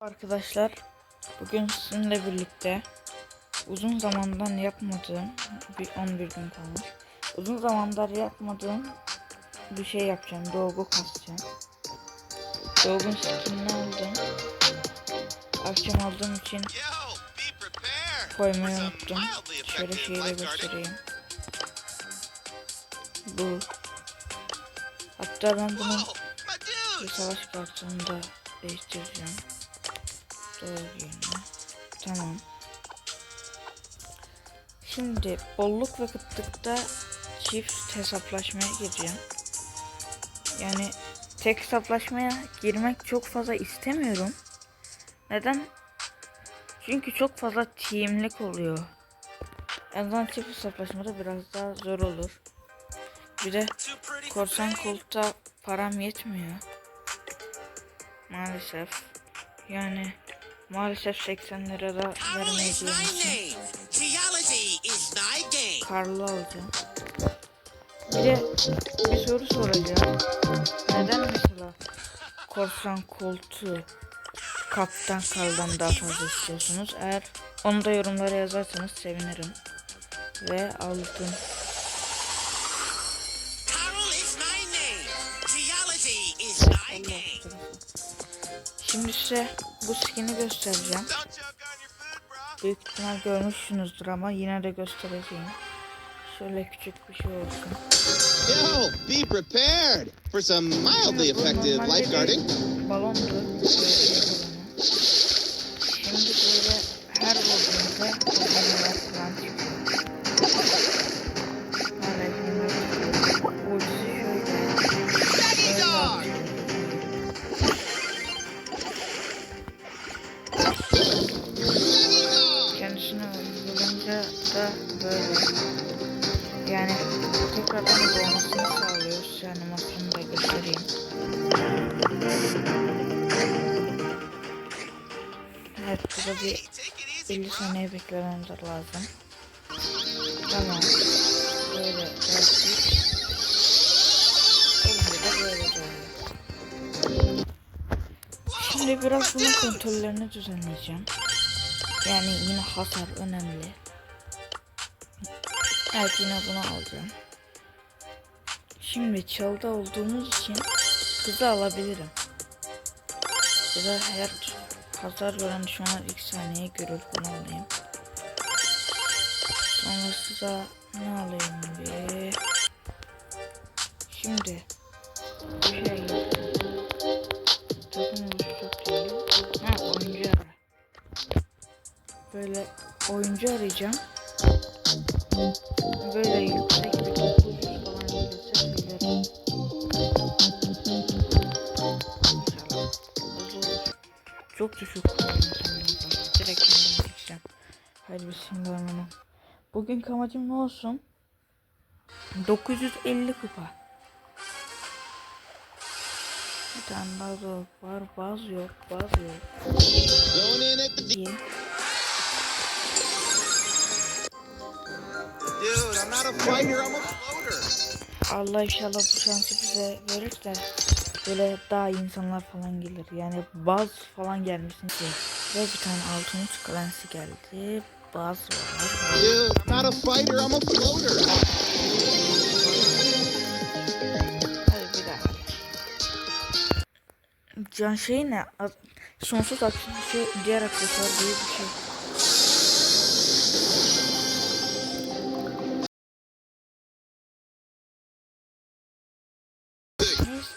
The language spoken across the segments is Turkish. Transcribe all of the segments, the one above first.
Arkadaşlar bugün sizinle birlikte uzun zamandan yapmadığım bir 11 gün kalmış. Uzun zamandır yapmadığım bir şey yapacağım. Dolgu kasacağım. Dolgun skinini aldım. Akşam aldığım için koymayı unuttum. Şöyle şeyi de göstereyim. Bu. Hatta ben my bir savaş kartını da değiştireceğim. Yerine. Tamam. Şimdi bolluk ve kıtlıkta çift hesaplaşmaya gireceğim. Yani tek hesaplaşmaya girmek çok fazla istemiyorum. Neden? Çünkü çok fazla teamlik oluyor. En azından çift hesaplaşmada biraz daha zor olur. Bir de korsan koltuğa param yetmiyor. Maalesef. Yani maalesef 80 lira da vermeye name. Karlı alacağım. Bir de bir soru soracağım. Neden mesela korsan koltuğu kaptan kardan daha fazla istiyorsunuz? Eğer onu da yorumlara yazarsanız sevinirim. Ve aldım. Carol is my name. Geology is my game. Şimdi size bu skin'i göstereceğim. Büyük ihtimal görmüşsünüzdür ama yine de göstereceğim. Şöyle küçük bir şey olsun. Yo, be prepared for some mildly effective lifeguarding. Balondu. Yani tekrardan doğmasını sağlıyor. Size animasyonu da göstereyim. Evet burada bir Hey, take it easy, 50 bro. saniye beklememiz lazım. Tamam. Böyle geldik. Elimde de böyle doğru. Şimdi biraz bunun kontrollerini düzenleyeceğim. Yani yine hasar önemli. Evet yine bunu alacağım. Şimdi çalda olduğumuz için hızı alabilirim. Ya da her hasar gören düşmanlar ilk saniye görür bunu alayım. Sonra size ne alayım bir. Şimdi şey. Takım. Ha oyuncu ara. Böyle oyuncu arayacağım. Böyle yüksek bir 900 falan gelirse. Çok düşük. Direkt kendim çekeceğim. Haydi bismillahirrahmanirrahim. Bugünkü amacım ne olsun? 950 kupa. Bir tane zor var. Bazı yok. Bazı yok. Allah inşallah bu şansı bize verir de böyle daha iyi insanlar falan gelir. Yani baz falan gelmesin ki. Ve bir tane altın lensi geldi. Baz var. I'm not a fighter, I'm a floater. Hadi bir daha. Can şey ne? Sonsuz aksiyon şey diğer aksesuar diye bir şey.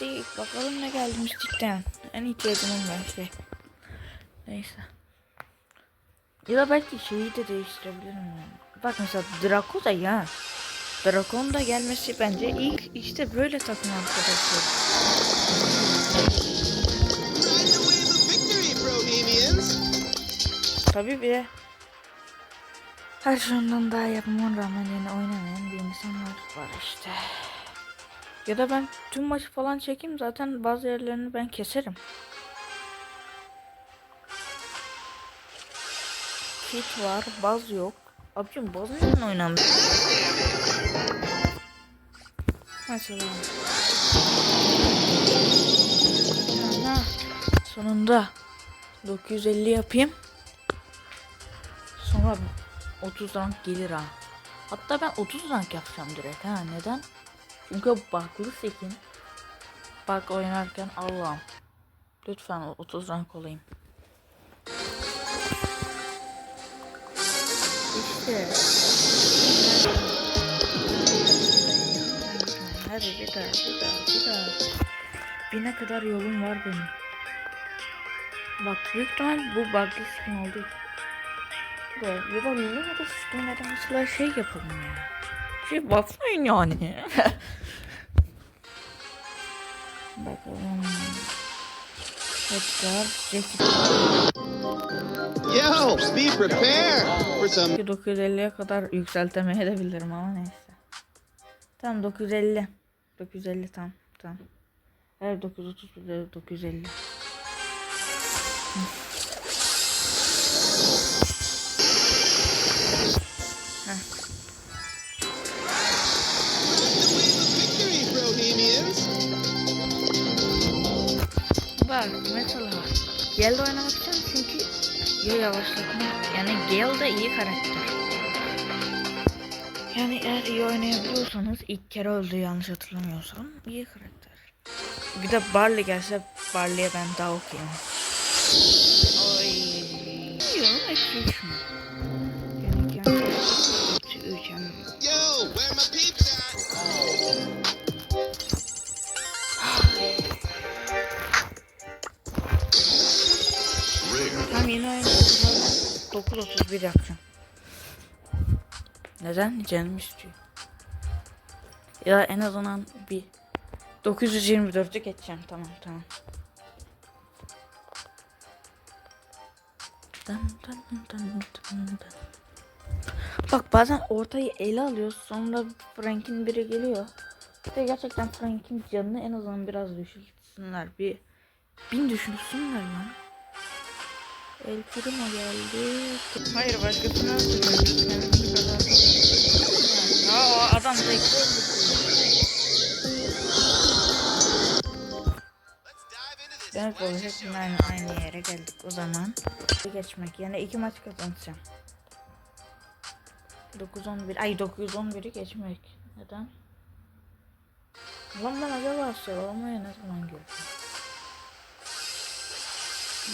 Neyse bakalım ne geldi mistikten. En ihtiyacım olmayan şey. Neyse. Ya da belki şeyi de değiştirebilirim yani. Bak mesela Draco da ya. Drakon da gelmesi bence ilk işte böyle takım arkadaşlar. Tabii bir de her şeyden daha yapmama rağmen yani oynamayan bir insanlar var işte. Ya da ben tüm maçı falan çekeyim zaten bazı yerlerini ben keserim. Kit var, baz yok. Abicim baz neden oynandı? Mesela. Ana, sonunda. 950 yapayım. Sonra 30 rank gelir ha. Hatta ben 30 rank yapacağım direkt ha. Neden? Çünkü baklı sekin. Bak oynarken Allah'ım. Lütfen 30 rank olayım. İşte. Hadi bir daha, bir daha, bir daha. Bine kadar yolum var benim. Bak büyük ihtimal bu bug'lı skin oldu. Buraya ya da yolun ya da skinlere mesela şey yapalım ya. Şey basmayın yani. Bakalım. Jackie. Yo, be prepared for some 950'ye kadar yükseltemeye de bilirim ama neyse. Tamam 950. 950 tam tamam. Evet 930 de 950. Gale oynamak için çünkü ya yavaşlatma yani Gale de iyi karakter. Yani eğer iyi oynayabiliyorsanız ilk kere öldü yanlış hatırlamıyorsam iyi karakter. Bir de Barley gelse Barley'e ben daha okuyayım. Oy. Yok eksi? Yani kendi eksi üç Yo, where my yeni oyun 9.31 yapacağım. Neden? Canım istiyor. Ya en azından bir 924'ü geçeceğim. Tamam tamam. Bak bazen ortayı ele alıyoruz sonra Frank'in biri geliyor. Ve gerçekten Frank'in canını en azından biraz düşürsünler. Bir bin düşürsünler lan. El Primo geldi. Hayır başkasını öldürüyoruz. Kendimizi kazandık. Ya o adam öldürdü. Demek olacak aynı, aynı yere geldik o zaman. Geçmek yani iki maç kazanacağım. 9-11 ay 911'i geçmek. Neden? Lan ben acaba sıralamaya ne zaman girdim?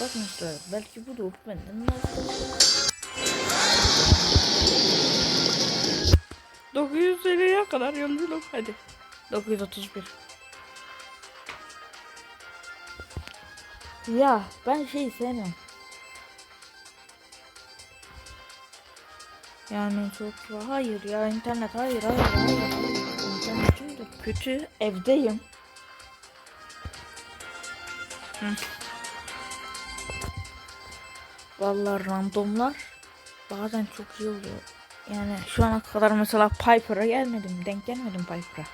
Bak mesela belki bu da benden nasıl? 950'ye kadar yolculuk hadi. 931. Ya ben şey sevmem. Yani çok hayır ya internet hayır hayır hayır. İnternetim kötü evdeyim. Hı. Vallahi randomlar bazen çok iyi oluyor. Yani şu ana kadar mesela Piper'a gelmedim. Denk gelmedim Piper'a.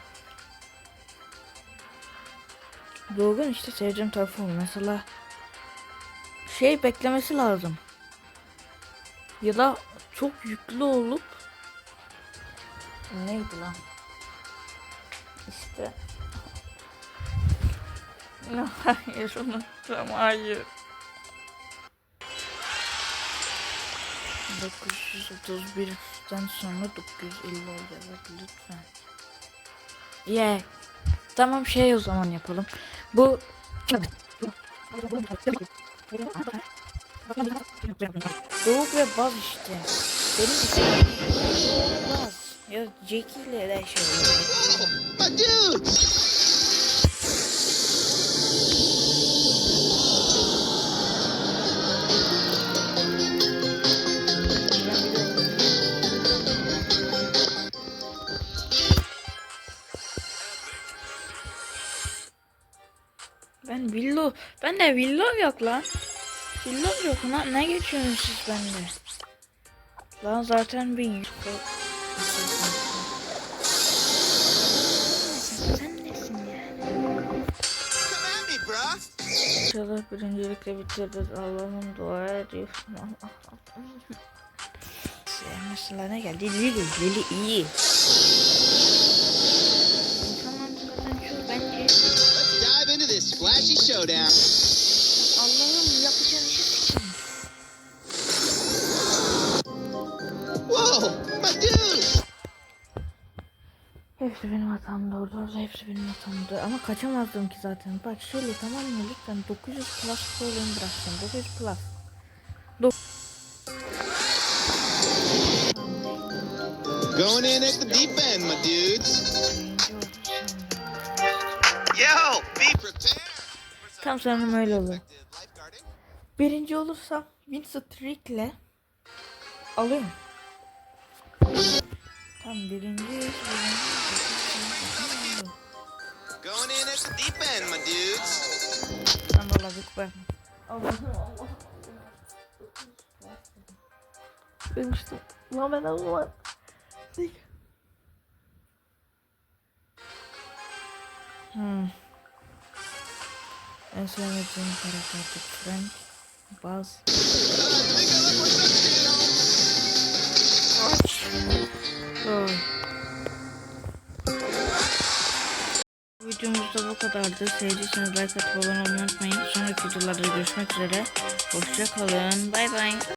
Logan işte sevdiğim tarafı. Mesela şey beklemesi lazım. Ya da çok yüklü olup neydi lan? İşte Hayır unuttum hayır. 931'den sonra 950 olacak lütfen. Yeah. Tamam şey o zaman yapalım. Bu Doğuk ve Baz işte. Benim Baz. Ya Jackie ile de şey. Willow, ben de Willow yok lan. Willow yok lan. Ne geçiyorsunuz siz bende? Lan zaten bir yüz. Sen nesin ya? İnşallah birincilikle bitiririz. Allah'ım dua ediyorsun. Mesela ne geldi? Lili. Lili iyi. İnsanların zaten çoğu bence Let's dive into this splashy showdown. Hatamdı. Orada orada hepsi benim hatamdı. Ama kaçamazdım ki zaten. Bak şöyle tamam mı lütfen 900 plus olayım bıraksın. 900 plus. Going in at the deep end, my dudes. Yo, be prepared. Tam sanırım öyle olur. Birinci olursam win streak'le alıyorum. Tam birinci, birinci. Going in at the deep end, my dudes. Ben valla büyük ben. Allah'ım Allah. Demiştim. Lan ben Allah. Hmm. En sevmediğim karakter Frank. Buzz. Aç. Oy. Videomuz da bu kadardı. Sevdiyseniz like atıp abone olmayı unutmayın. Sonraki videolarda görüşmek üzere. Hoşça kalın. Bay bay.